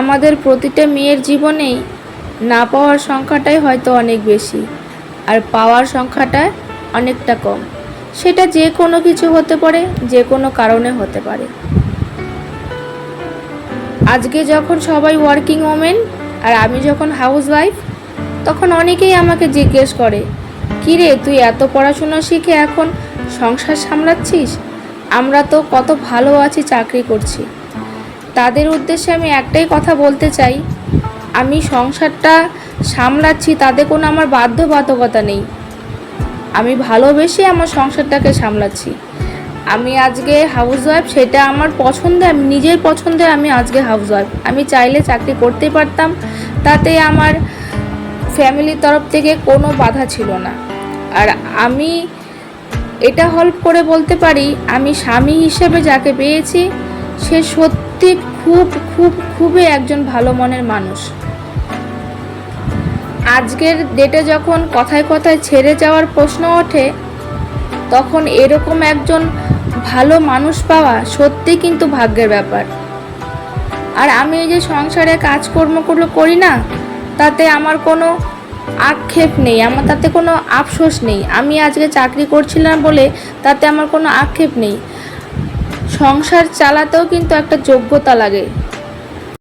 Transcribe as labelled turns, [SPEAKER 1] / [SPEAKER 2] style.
[SPEAKER 1] আমাদের প্রতিটা মেয়ের জীবনেই না পাওয়ার সংখ্যাটাই হয়তো অনেক বেশি, আর পাওয়ার সংখ্যাটা অনেকটা কম। সেটা যে কোনো কিছু হতে পারে যে কোনো কারণে হতে পারে। আজকে যখন সবাই ওয়ার্কিং ওমেন আর আমি যখন হাউস ওয়াইফ তখন অনেকেই আমাকে জিজ্ঞেস করে, কিরে, তুই এত পড়াশোনা শিখে এখন সংসার সামলাচ্ছিস? আমরা তো কত ভালো আছি, চাকরি করছি। তাদের উদ্দেশ্যে আমি একটাই কথা বলতে চাই। আমি সংসারটা সামলাচ্ছি, তাতে কোনো আমার বাধ্যবাধকতা নেই। আমি ভালোবেসে আমার সংসারটাকে সামলাচ্ছি। আমি আজকে হাউস ওয়াইফ সেটা আমার পছন্দে, আমি নিজের পছন্দে আমি আজকে হাউস ওয়াইফ আমি চাইলে চাকরি করতে পারতাম, তাতে আমার ফ্যামিলির তরফ থেকে কোনো বাধা ছিল না। আর আমি এটা হেল্প করে বলতে পারি, আমি স্বামী হিসেবে যাকে পেয়েছি, সে সত্যি খুব খুব, খুবই একজন ভালো মনের মানুষ। আজকের ডেটে যখন কথায় কথায় ছেড়ে যাওয়ার প্রশ্ন ওঠে, তখন এরকম একজন ভালো মানুষ পাওয়া সত্যি কিন্তু ভাগ্যের ব্যাপার। আর আমি এই যে সংসারে কাজকর্মগুলো করি না, তাতে আমার কোনো আক্ষেপ নেই, আমার তাতে কোনো আফসোস নেই। আমি আজকে চাকরি করছিলাম বলে তাতে আমার কোনো আক্ষেপ নেই। সংসার চালাতেও কিন্তু একটা যোগ্যতা লাগে।